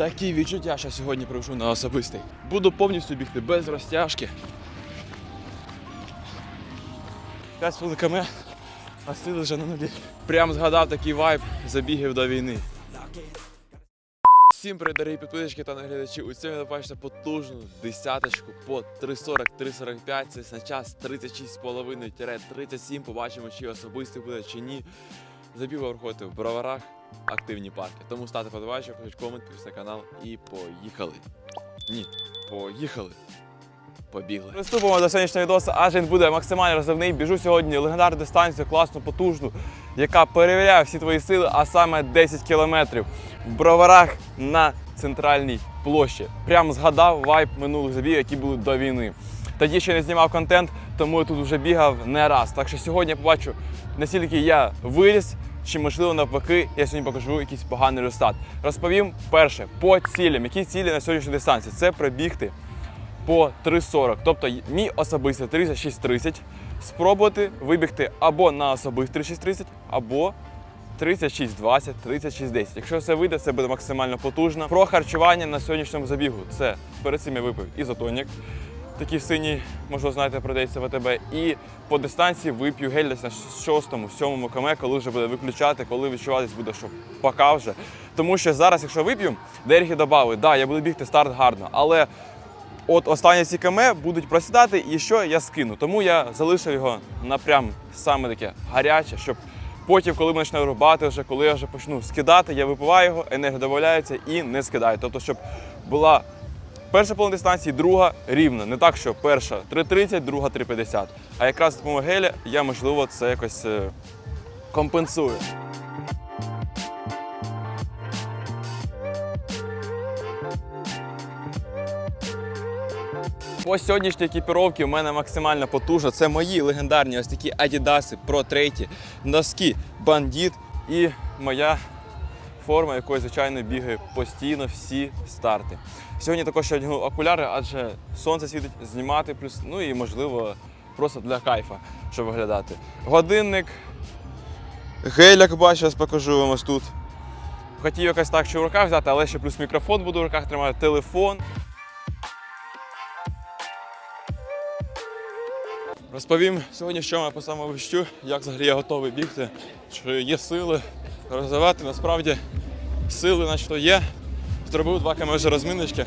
Такі відчуття, що сьогодні прийшов на особистий. Буду повністю бігти без розтяжки. 5 з км, а сили вже на нулі. Прям згадав такий вайб забігів до війни. Всім привіт, дорогі підписчики та наглядачі. У цьому ви бачите потужну десяточку по 340-345. Це на час 36,5-37. Побачимо, чи особистий буде, чи ні. Забіг проходити в броварах активні парки. Тому ставте подобайку, пишіть комент, підписуйте на канал і поїхали. Ні, поїхали. Побігли. Приступимо до сьогоднішнього відосу, аж він буде максимально розривний. Біжу сьогодні легендарну дистанцію, класну, потужну, яка перевіряє всі твої сили, а саме 10 кілометрів в броварах на центральній площі. Прям згадав вайб минулих забігів, які були до війни. Тоді ще не знімав контент, тому я тут вже бігав не раз. Так що сьогодні побачу, наскільки я виріс, чи можливо навпаки, я сьогодні покажу якийсь поганий результат. Розповім перше по цілям. Які цілі на сьогоднішній дистанції? Це пробігти по 3.40. Тобто мій особистий 36.30. Спробувати вибігти або на особистий 36.30, або 36.20, 36.10. Якщо все вийде, це буде максимально потужно. Про харчування на сьогоднішньому забігу. Це перед цим я випив ізотонік. Такий синій, можливо, знаєте, продається в АТБ. І по дистанції вип'ю гель десь на 6-7 км, коли вже буде виключати, коли відчуватись буде, що пока вже. Тому що зараз, якщо вип'ю, деякі додали, да, я буду бігти старт гарно, але от останні ці км будуть просідати, і що я скину. Тому я залишив його на прям саме таке гаряче, щоб потім, коли ми почнемо рубати, вже коли я вже почну скидати, я випиваю його, енергія додається і не скидаю. Тобто, щоб була перша половина дистанції, друга рівна. Не так, що перша 3.30, друга 3.50. А якраз за допомогою геля я, можливо, це якось е, компенсую. По сьогоднішній екіпіровці у мене максимально потужно. Це мої легендарні ось такі Adidas Pro 3, носки Bandit і моя форма, якою, звичайно, бігаю постійно всі старти. Сьогодні також я одягну окуляри, адже сонце світить знімати, плюс, ну і можливо просто для кайфа, щоб виглядати. Годинник, гель, як бачу, зараз покажу вам ось тут. Хотів якось так, що в руках взяти, але ще плюс мікрофон буду в руках тримати, телефон. Розповім сьогодні, що я по самовищу, як взагалі я готовий бігти, чи є сили розвивати. Насправді сили начебто є. Зробив два км вже розминочки.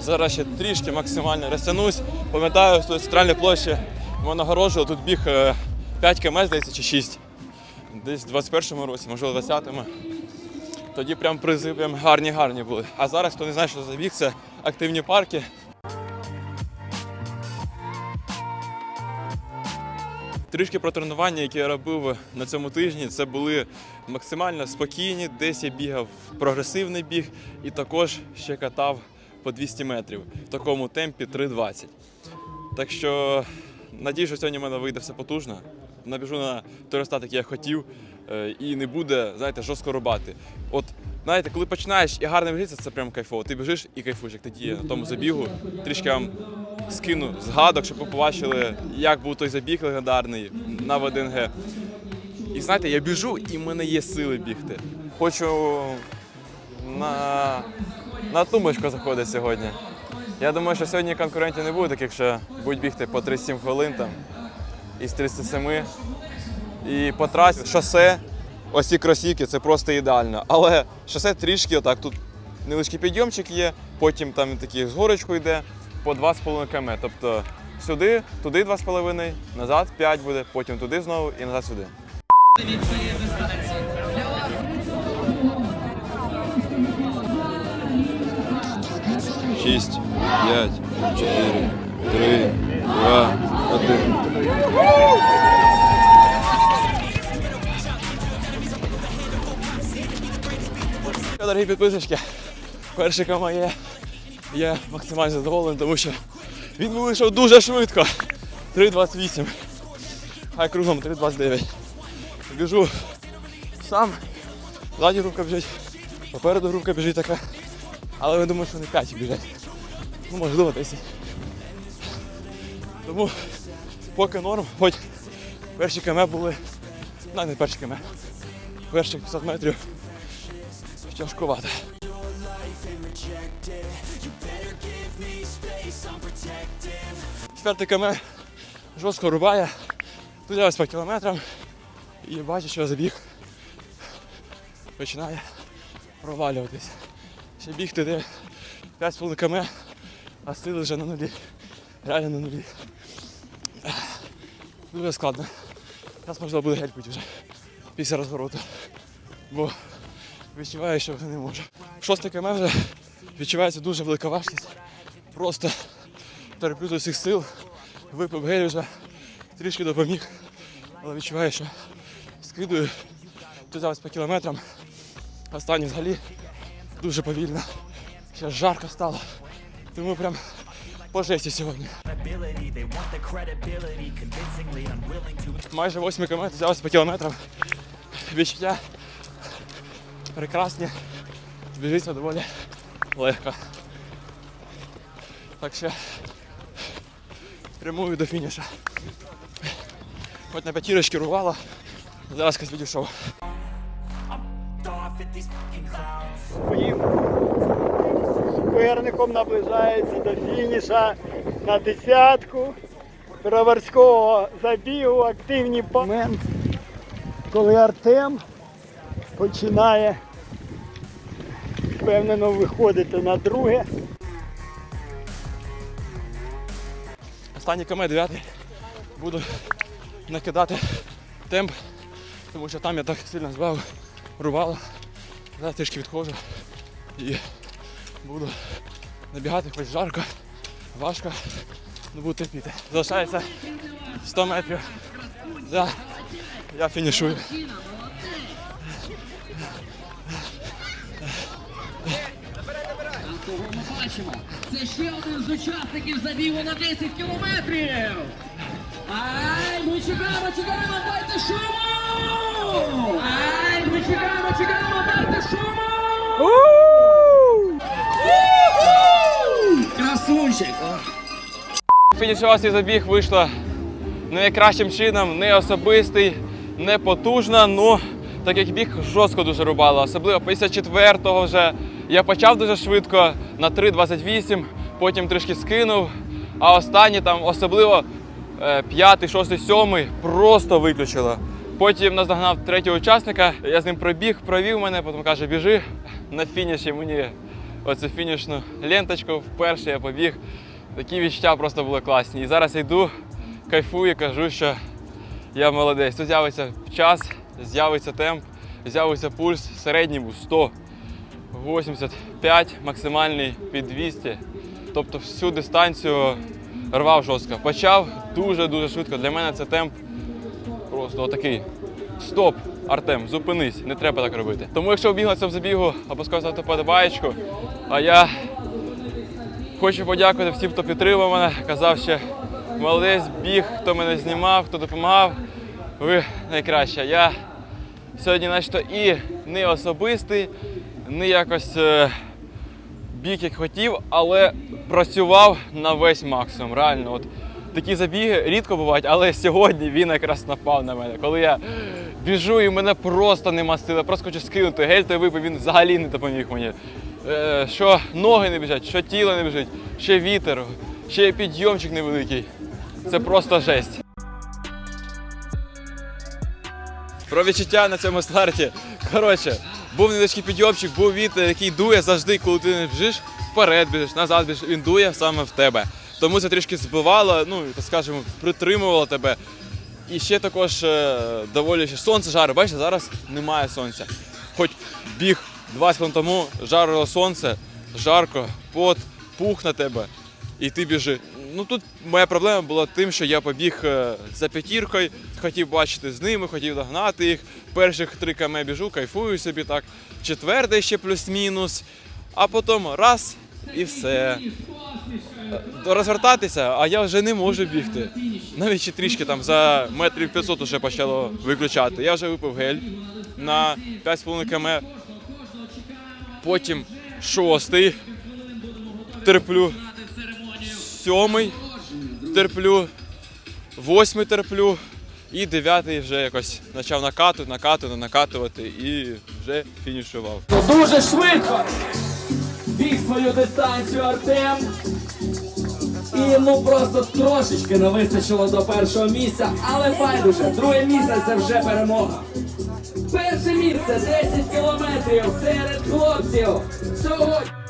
Зараз ще трішки максимально розтягнусь. Пам'ятаю, з центральної площі мене нагороджували, тут біг е, 5 км, здається, чи 6. Десь в 21-му році, можливо, 20-му. Тоді прям призи прям гарні-гарні були. А зараз, хто не знає, що за біг, це активні парки. Трішки про тренування, які я робив на цьому тижні, це були максимально спокійні. Десь я бігав прогресивний біг і також ще катав по 200 метрів в такому темпі 3.20. Так що надію, що сьогодні в мене вийде все потужно. Набіжу на той результат, який я хотів, і не буде, знаєте, жорстко рубати. От знаєте, коли починаєш і гарно біжиться, це прям кайфово. Ти біжиш і кайфуєш, як тоді на тому забігу. Трішки вам скину згадок, щоб ви побачили, як був той забіг легендарний на ВДНГ. І знаєте, я біжу, і в мене є сили бігти. Хочу на, на тумбочку заходити сьогодні. Я думаю, що сьогодні конкурентів не буде, таких, що будуть бігти по 37 хвилин там із 37. І по трасі шосе, ось ці кросівки, це просто ідеально. Але шосе трішки отак, тут невеличкий підйомчик є, потім там такий з горочку йде по 2,5 км. Тобто сюди, туди 2,5, назад 5 буде, потім туди знову і назад сюди. Шість, п'ять, чотири, три, два, один. Дорогі підписочки, перший кама є. Я максимально задоволений, тому що він вийшов дуже швидко. 3.28. Хай кругом 3.29. Біжу сам. Ззаді групка біжить, попереду групка біжить така. Але я думаю, що не 5 біжать. Ну, можливо, 10. Тому поки норм, хоч перші км були. Ну, не перші км. Перші 50 метрів тяжкувато. Четвертий км жорстко рубає. Тут я ось по кілометрам і бачу, що забіг починає провалюватись. Ще бігти де 5,5 км, а сили вже на нулі. Реально на нулі. Дуже складно. Зараз можливо буде гельпить вже після розвороту. Бо відчуваю, що вже не можу. Шостий км вже відчувається дуже велика важкість. Просто терплю до всіх сил. Випив гель вже, трішки допоміг. Але відчуваю, що скидую тут зараз по кілометрам. Останні взагалі дуже повільно. Ще жарко стало. Тому прям по жесті сьогодні. Майже 8 км взялося по кілометрам. Відчуття прекрасні. Біжиться доволі легко. Так що прямую до фініша. Хоч на п'ятірочки рувало, зараз якось відійшов. своїм суперником наближається до фініша на десятку броварського забігу. Активний момент, коли Артем починає впевнено виходити на друге. Останній км 9 буду накидати темп, тому що там я так сильно збав, рубало. Зараз трішки відходжу і буду набігати хоч жарко, важко, ну буду терпіти. Залишається 100 метрів. Да, я фінішую. Кого ми бачимо? Це ще один з учасників забігу на 10 кілометрів. Ай, ми чекаємо, чекаємо, дайте шуму! Ай, ми чекаємо, чекаємо, дайте шуму! Красунчик! Фінішував свій забіг вийшло найкращим чином, не особистий, не потужно, ну так як біг жорстко дуже рубало. Особливо 54-го вже я почав дуже швидко на 3.28, потім трішки скинув. А останні там, особливо 5, 6, 7 просто виключило. Потім наздогнав третього учасника, я з ним пробіг, провів мене, потім каже, біжи на фініші мені оцю фінішну ленточку. Вперше я побіг. Такі відчуття просто були класні. І зараз я йду, кайфую, кажу, що я молодець. Тут з'явиться час, з'явиться темп, з'явиться пульс. Середній був 185, максимальний під 200. Тобто всю дистанцію рвав жорстко. Почав дуже-дуже швидко. Для мене це темп просто отакий. Стоп, Артем, зупинись, не треба так робити. Тому якщо на цьому забігу, опускаю ставте подобаєчку. А я Хочу подякувати всім, хто підтримав мене. Казав, що молодець біг, хто мене знімав, хто допомагав. Ви найкраще. Я сьогодні, начебто, і не особистий, не якось е, біг, як хотів, але працював на весь максимум. Реально, от такі забіги рідко бувають, але сьогодні він якраз напав на мене. Коли я біжу і мене просто нема сили, просто хочу скинути гель, той випив, він взагалі не допоміг мені. Е, що ноги не біжать, що тіло не біжить, ще вітер, ще підйомчик невеликий. Це просто жесть. Про відчуття на цьому старті. Коротше, був невеличкий підйомчик, був вітер, який дує завжди, коли ти не біжиш, вперед біжиш, назад біжиш, він дує саме в тебе. Тому це трішки збивало, ну, так скажемо, притримувало тебе. І ще також е, доволі сонце жарить. Бачите, зараз немає сонця. Хоч біг 20 хвилин тому, жарило сонце, жарко, пот, пух на тебе, і ти біжи. Ну тут моя проблема була тим, що я побіг е, за п'ятіркою, хотів бачити з ними, хотів догнати їх. Перших три км біжу, кайфую собі так. Четвертий ще плюс-мінус, а потім раз і все. Е, Розвертатися, а я вже не можу бігти. Навіть ще трішки там за метрів 500 вже почало виключати. Я вже випив гель на 5,5 км. Потім шостий терплю, сьомий терплю, восьмий терплю і дев'ятий вже якось почав накатувати, накатувати, накатувати і вже фінішував. Дуже швидко біг свою дистанцію Артем. І ну просто трошечки не вистачило до першого місця, але байдуже, друге місце це вже перемога. Перше місце 10 кілометрів серед хлопців. Сьогодні.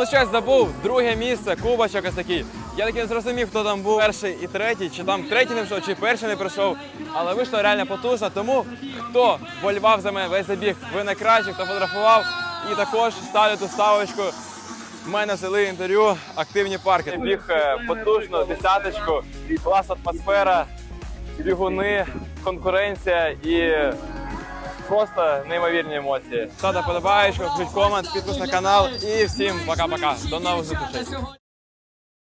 Ну щось забув, друге місце, кубочок ось такий. Я таки не зрозумів, хто там був перший і третій, чи там третій не прийшов, чи перший не прийшов. Але вийшло реально потужно. Тому хто болівав за мене весь забіг, ви найкращі, хто фотографував. І також ставлю ту ставочку. В мене взяли інтерв'ю активні парки. Біг е, потужно, десяточку, класна атмосфера, бігуни, конкуренція і просто неймовірні емоції. Ставте подобаєчку, пишіть комент, підпис на канал і всім пока-пока. До нових зустрічей.